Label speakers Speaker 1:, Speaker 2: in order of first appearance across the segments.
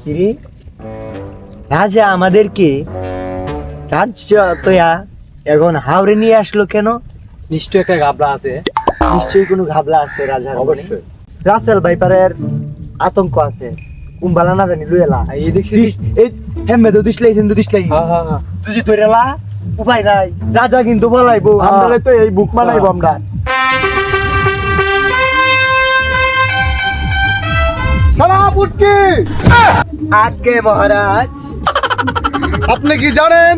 Speaker 1: কিরে? রাজা আমাদেরকে রাজ্য তয়া এখন হাওড়ে নিয়ে আসলো কেন?
Speaker 2: নিশ্চয় একটা গাবলা আছে।
Speaker 1: নিশ্চয়ই কোনো ঘাবলা আছে মনে।
Speaker 2: অবশ্যই।
Speaker 1: রাসেল ভাইপারের আতঙ্ক আছে। কুম্বালা না জানি লুয়েলা
Speaker 2: এই
Speaker 1: দিস এই হেমে তো দিসলাই কিন্তু দিসলাই
Speaker 2: হ্যাঁ হ্যাঁ হ্যাঁ।
Speaker 1: তুই ধরেলা উপায় নাই। রাজা কিন্তু বলাইবো। আমরা তো এই বুক মানাইবো আমরা। আগে মহারাজ
Speaker 3: আপনি কি জানেন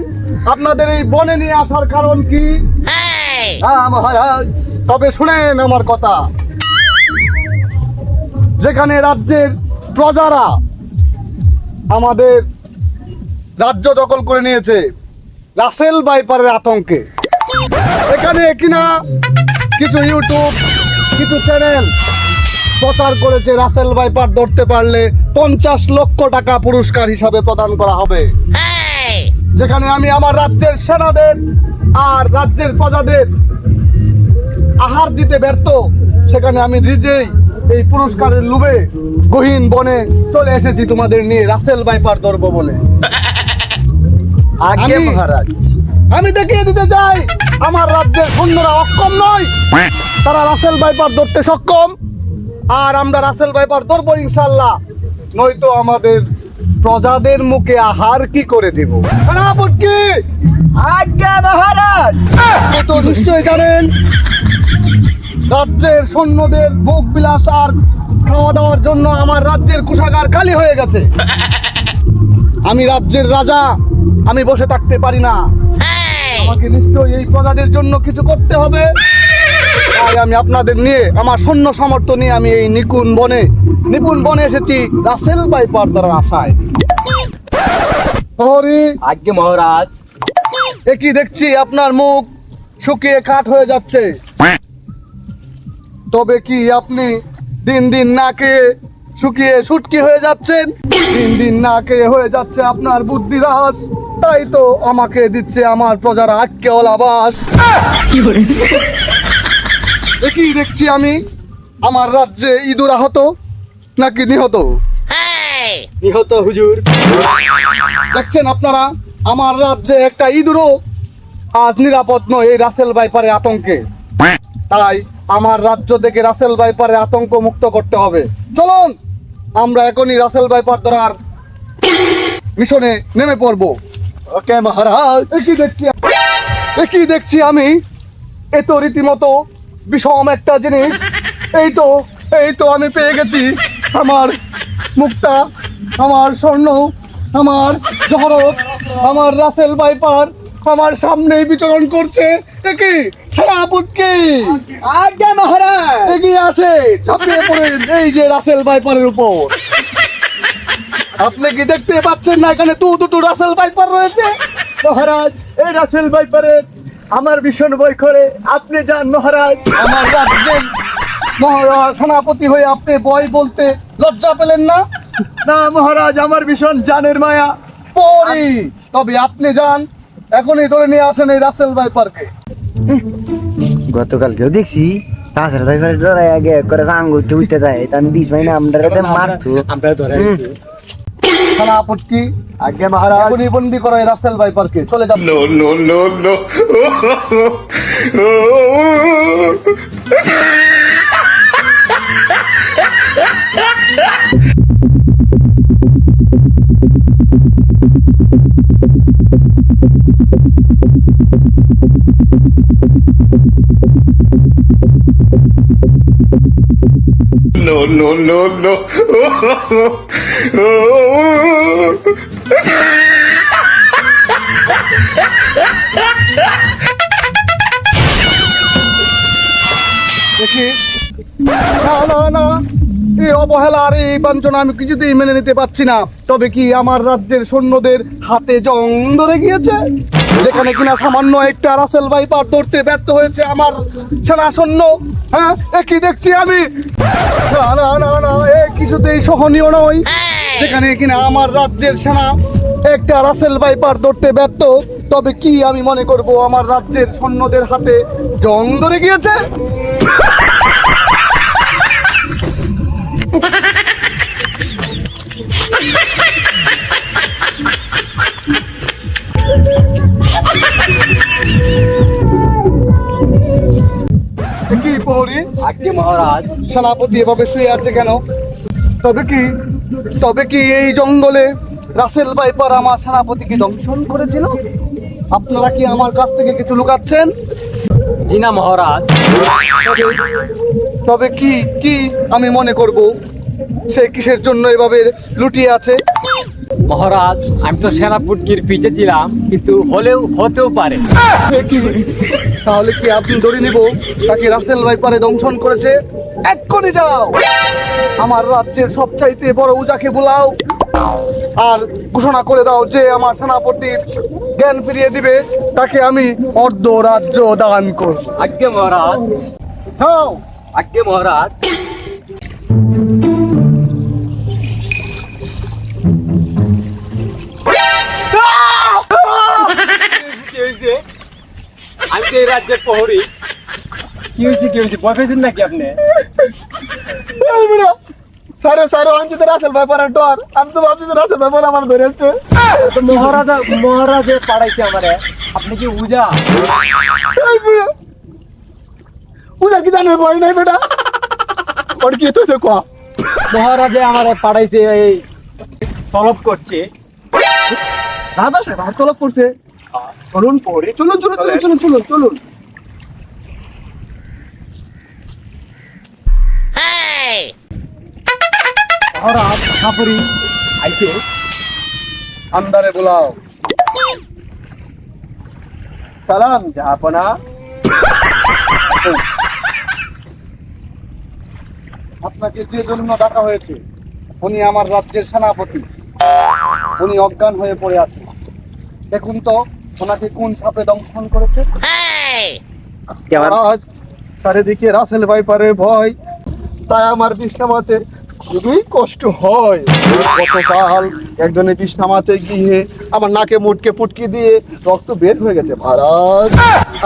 Speaker 3: আপনাদের এই বনে নিয়ে আসার কারণ কি? হ্যাঁ। মহারাজ তবে শুনেন আমার কথা। যেখানে রাজ্যের প্রজারা আমাদের রাজ্য দখল করে নিয়েছে রাসেল বাইপারের আতঙ্কে। এখানে কিনা কিছু ইউটিউব কিছু চ্যানেল প্রচার করেছে রাসেল বাইপার ধরতে পারলে পঞ্চাশ লক্ষ টাকা পুরস্কার হিসাবে প্রদান করা হবে। যেখানে আমি আমার রাজ্যের সেনাদের আর রাজ্যের প্রজাদের আহার দিতে ব্যর্থ সেখানে আমি নিজেই এই পুরস্কারের লোভে গহীন বনে চলে এসেছি তোমাদের নিয়ে রাসেল বাইপার ধরবো বলে।
Speaker 1: আগে
Speaker 3: আমি-
Speaker 1: মহারাজ।
Speaker 3: আমি দেখিয়ে দিতে চাই আমার রাজ্যের সৈন্যরা অক্ষম নয়। তারা রাসেল বাইপার ধরতে সক্ষম। আর আমরা রাসেল বাইপার ধরবো ইনশাল্লাহ। নয়তো আমাদের প্রজাদের মুখে আহার কি করে দেব? সেনাপতি
Speaker 1: আগে মহারাজ!
Speaker 3: আপনি তো নিশ্চয়ই জানেন রাজ্যের সৈন্যদের ভোগ বিলাস আর খাওয়া দাওয়ার জন্য আমার রাজ্যের কোষাগার খালি হয়ে গেছে। আমি রাজ্যের রাজা আমি বসে থাকতে পারি না। আমাকে নিশ্চয়ই এই প্রজাদের জন্য কিছু করতে হবে। তাই আমি আপনাদের নিয়ে আমার সৈন্য সামর্থ্য নিয়ে আমি এই নিপুণ বনে নিপুণ বনে এসেছি রাসেল বাইপার দ্বারা আশায়। হরি
Speaker 2: আজ্ঞে মহারাজ।
Speaker 3: এ কি দেখছি? আপনার মুখ শুকিয়ে কাঠ হয়ে যাচ্ছে। তবে কি আপনি দিন দিন না খেয়ে শুকিয়ে শুটকি হয়ে যাচ্ছেন? দিন দিন না খেয়ে হয়ে যাচ্ছে আপনার বুদ্ধি হ্রাস তাই তো আমাকে দিচ্ছে আমার প্রজারা আটকে আবাস এ কি দেখছি আমি। আমার রাজ্যে ইঁদুর আহত নাকি নিহত?
Speaker 1: নিহত হুজুর।
Speaker 3: দেখছেন আপনারা? আমার রাজ্যে একটা ইঁদুরও আজ নিরাপদ নয় এই রাসেল বাইপারে আতঙ্কে। তাই আমার রাজ্য থেকে রাসেল বাইপারে আতঙ্ক মুক্ত করতে হবে। চলুন আমরা এখনই রাসেল বাইপার ধরার মিশনে নেমে পড়ব।
Speaker 1: ওকে মহারাজ।
Speaker 3: এ কি দেখছি এ কি দেখছি আমি। এ তো রীতিমতো বিষম একটা জিনিস। এই তো এই তো আমি পেয়ে গেছি আমার মুক্তা আমার স্বর্ণ আমার জহরত আমার রাসেল বাইপার আমার সামনেই বিচরণ করছে এ কি? সেনাপুটকি
Speaker 1: আগে মহারাজ?
Speaker 3: এগিয়ে আসে ঝাঁপিয়ে পড়ে এই যে রাসেল বাইপারের উপর। আপনি কি দেখতে পাচ্ছেন না এখানে দু দুটো রাসেল বাইপার রয়েছে?
Speaker 1: মহারাজ এই রাসেল ভাইপারের আমার ভীষণ ভয় করে। আপনি যান মহারাজ।
Speaker 3: আমার রাজ্যের মহারাজ সেনাপতি হয়ে আপনি বয় বলতে লজ্জা পেলেন না?
Speaker 1: না মহারাজ আমার ভীষণ জানের মায়া।
Speaker 3: পরি। তবে আপনি যান। এখনই ধরে নিয়ে আসেন এই রাসেল বাইপারকে
Speaker 1: গতকালকেও দেখছি রাসেল ভাইপারের ডরাই আগে করে আঙ্গুরটা উঠতে দেয়। তা আমি দিস ভাই না আমরা মারতো।
Speaker 2: আমরা ধরে
Speaker 3: সেনাপতি
Speaker 1: আগে মহারাজ
Speaker 3: এখনই বন্দি করা রাসেল ভাই পার্কে চলে যান
Speaker 4: no no no no. No, no, no, no.
Speaker 3: দেখি। না না এই অবহেলা আর এই বাঞ্ছনা আমি কিছুতেই মেনে নিতে পারছি না। তবে কি আমার রাজ্যের সৈন্যদের হাতে জং ধরে গিয়েছে? যেখানে কিনা সামান্য একটা রাসেল বাইপার ধরতে ব্যর্থ হয়েছে আমার সেনা সৈন্য। হ্যাঁ এ কি দেখছি আমি? না না না না, এ কিছুতেই সহনীয় নয় যেখানে কিনা আমার রাজ্যের সেনা একটা রাসেল বাইপার ধরতে ব্যর্থ। তবে কি আমি মনে করব আমার রাজ্যের সৈন্যদের হাতে জং ধরে গিয়েছে? সেনাপতি এভাবে শুয়ে আছে কেন? তবে কি তবে কি এই জঙ্গলে রাসেল বাইপার আমার সেনাপতিকে দংশন করেছিল? আপনারা কি আমার কাছ থেকে কিছু লুকাচ্ছেন?
Speaker 2: জিনা মহারাজ।
Speaker 3: তবে- কি কি আমি মনে করব? সে কিসের জন্য এভাবে লুটিয়ে আছে?
Speaker 2: মহারাজ আমি তো সেনাপুটকির পিছে ছিলাম কিন্তু হলেও হতেও পারে।
Speaker 3: কি? তাহলে কি আপনি ধরে নিব? তাকে রাসেল ভাইপারে দংশন করেছে? এক্ষুনি যাও! আমার রাজ্যের সবচাইতে বড় উজাকে বোলাও। আর ঘোষণা করে দাও যে আমার সেনাপতির জ্ঞান ফিরিয়ে দিবে তাকে আমি অর্ধ রাজ্য দান করব।
Speaker 2: আজকে মহারাজ।
Speaker 3: যাও!
Speaker 2: আজকে মহারাজ। রাজ্যের প্রহরী। কি হয়েছে কি হয়েছে? ভয় পেয়েছেন নাকি আপনি?
Speaker 3: সারো সারো আমি তো রাসেল ভাইপারের ডর। আমি তো ভাবছি যে রাসেল ভাইপার আমার ধরেছে
Speaker 2: মহারাজা মহারাজে পাঠাইছে আমারে। আপনি কি উজা?
Speaker 3: উজার কি জানার ভয় নাই বেটা। ওর কি তো
Speaker 2: মহারাজে আমারে পাঠাইছে এই তলব করছে।
Speaker 3: রাজা সাহেব হাত তলব করছে? চলুন পরে চলুন চলুন চলুন চলুন চলুন চলুন।
Speaker 2: মহারাজ খাপরি আইছে।
Speaker 3: আন্দারে বুলাও। সালাম জাহাপনা। আপনাকে যে জন্য ডাকা হয়েছে উনি আমার রাজ্যের সেনাপতি। উনি অজ্ঞান হয়ে পড়ে আছে দেখুন তো ওনাকে কোন সাপে দংশন করেছে? মহারাজ চারিদিকে রাসেল ভাইপারের ভয় তাই আমার বিষ্ণামাতে খুবই কষ্ট হয়। গতকাল একজনে বিষ্ণামাতে গিয়ে আমার নাকে মুটকে পুটকি দিয়ে রক্ত বের হয়ে গেছে মহারাজ।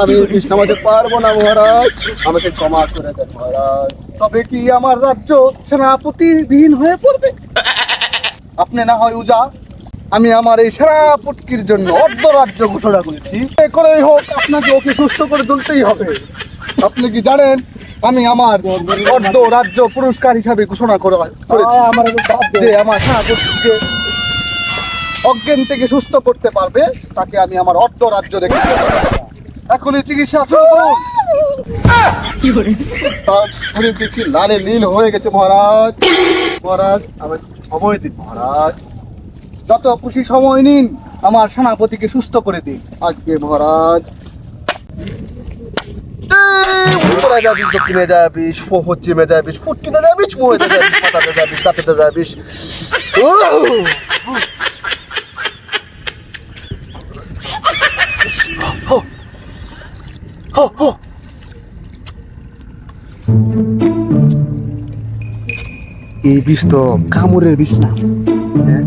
Speaker 3: আমি বিষ্ণামাতে পারব না মহারাজ। আমাকে ক্ষমা করে দেন মহারাজ। তবে কি আমার রাজ্য সেনাপতি বিহীন হয়ে পড়বে? আপনি না হয় উজা আমি আমার এই সেনাপতির জন্য অর্ধ রাজ্য ঘোষণা করেছি। করেই হোক আপনাকে ওকে সুস্থ করে তুলতেই হবে। আপনি কি জানেন আমি আমার অর্ধ রাজ্য পুরস্কার হিসাবে ঘোষণা করা করেছি
Speaker 2: আমার
Speaker 3: যে আমার সেনাপতিকে অজ্ঞান থেকে সুস্থ করতে পারবে তাকে আমি আমার অর্ধ রাজ্য রেখে এখনই চিকিৎসা শুরু করুন। তার শরীর দেখছি লালে নীল হয়ে গেছে মহারাজ। মহারাজ আমার সময় দিন মহারাজ। যত খুশি সময় নিন আমার সেনাপতিকে সুস্থ করে দিন। আজকে মহারাজ। যাবিস যাবিস যাবিস যাবিস। এই বিষ তো কামড়ের বিষ না। হ্যাঁ,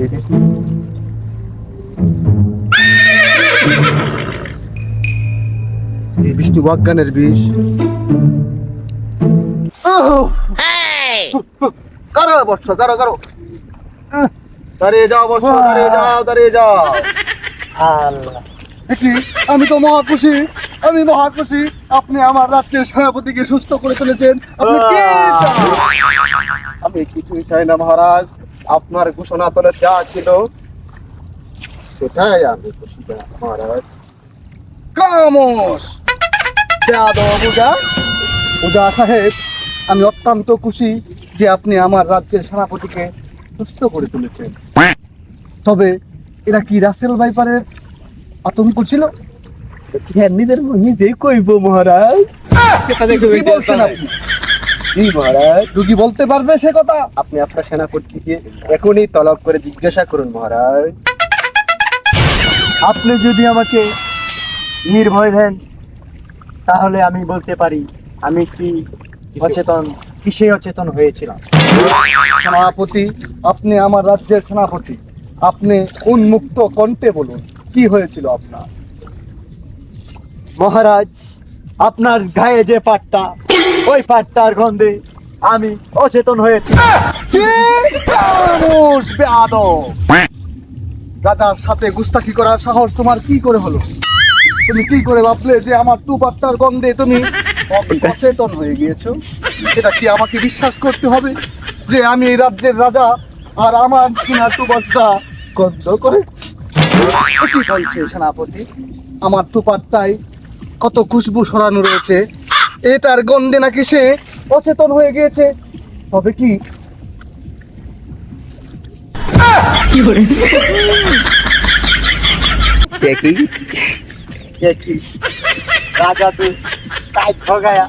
Speaker 3: এই বিষ। না। এই বিষ কারও বর্ষ কারও কারও। দাঁড়িয়ে যাও বর্ষ দাঁড়িয়ে যাও দাঁড়িয়ে যাও।
Speaker 1: আল্লাহ।
Speaker 3: কি আমি তো মহা খুশি আমি মহা খুশি আপনি আমার রাজ্যের সেনাপতিকে সুস্থ করে তুলেছেন। আপনি কি চান? আমি কিছুই চাই না মহারাজ। আপনার ঘোষণা তোলে যা ছিল সেটাই আমি খুশি মহারাজ। কামস! পূজা পূজা সাহেব আমি অত্যন্ত খুশি যে আপনি আমার রাজ্যের সেনাপতিকে সুস্থ করে তুলেছেন। তবে এরা কি রাসেল ভাইপারের আতঙ্ক ছিল? হ্যাঁ নিজের নিজেই কইব মহারাজ। কি বলছেন আপনি? কি মহারাজ। রুগী বলতে পারবে সে কথা? আপনি আপনার সেনাপতিকে এখনই তলব করে জিজ্ঞাসা করুন মহারাজ।
Speaker 1: আপনি যদি আমাকে নির্ভয় দেন তাহলে আমি বলতে পারি আমি কি অচেতন কিসে অচেতন হয়েছিলাম?
Speaker 3: সেনাপতি আপনি আমার রাজ্যের সেনাপতি। আপনি উন্মুক্ত কণ্ঠে বলুন কি হয়েছিল আপনার?
Speaker 1: মহারাজ আপনার গায়ে যে পাটটা ওই পাটটার গন্ধে আমি অচেতন হয়েছি।
Speaker 3: রাজার সাথে গুস্তাখি করার সাহস তোমার কি করে হলো? তুমি কি করে ভাবলে যে আমার টু পাট্টার গন্ধে তুমি অচেতন হয়ে গিয়েছো? এটা কি আমাকে বিশ্বাস করতে হবে যে আমি এই রাজ্যের রাজা আর আমার কিনা টুপারটা গন্ধ করে? এ কি বলছে সেনাপতি? আমার টুপারটাই কত খুশবু সরানো রয়েছে। এটার গন্ধে নাকি সে অচেতন হয়ে গিয়েছে। তবে কি?
Speaker 1: দেখি। দেখি। রাজা তুই তাই ঠগায়া